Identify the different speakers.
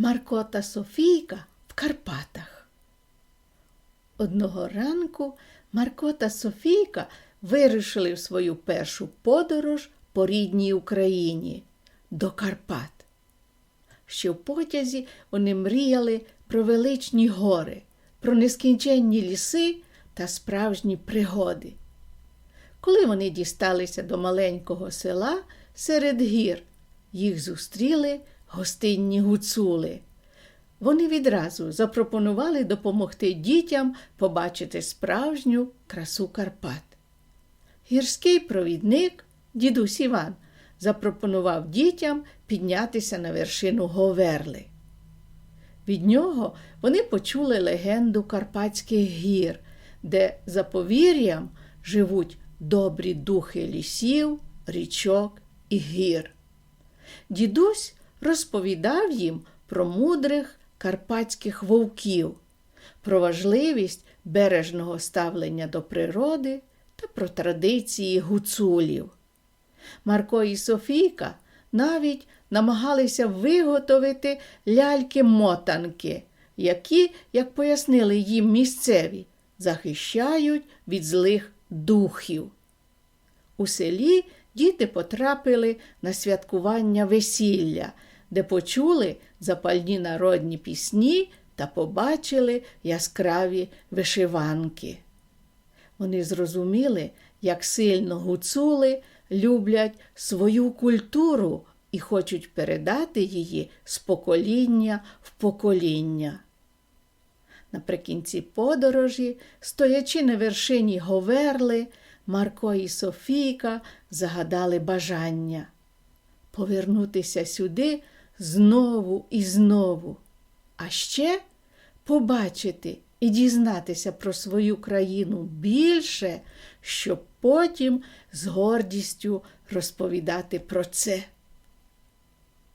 Speaker 1: Марко та Софійка в Карпатах. Одного ранку Марко та Софійка вирушили в свою першу подорож по рідній Україні до Карпат. Ще в потязі вони мріяли про величні гори, про нескінченні ліси та справжні пригоди. Коли вони дісталися до маленького села серед гір, їх зустріли гостинні гуцули. Вони відразу запропонували допомогти дітям побачити справжню красу Карпат. Гірський провідник, дідусь Іван, запропонував дітям піднятися на вершину Говерли. Від нього вони почули легенду Карпатських гір, де за повір'ям живуть добрі духи лісів, річок і гір. Дідусь розповідав їм про мудрих карпатських вовків, про важливість бережного ставлення до природи та про традиції гуцулів. Марко і Софійка навіть намагалися виготовити ляльки-мотанки, які, як пояснили їм місцеві, захищають від злих духів. У селі діти потрапили на святкування весілля, де почули запальні народні пісні та побачили яскраві вишиванки. Вони зрозуміли, як сильно гуцули люблять свою культуру і хочуть передати її з покоління в покоління. Наприкінці подорожі, стоячи на вершині Говерли, Марко і Софійка загадали бажання повернутися сюди знову і знову, а ще побачити і дізнатися про свою країну більше, щоб потім з гордістю розповідати про це.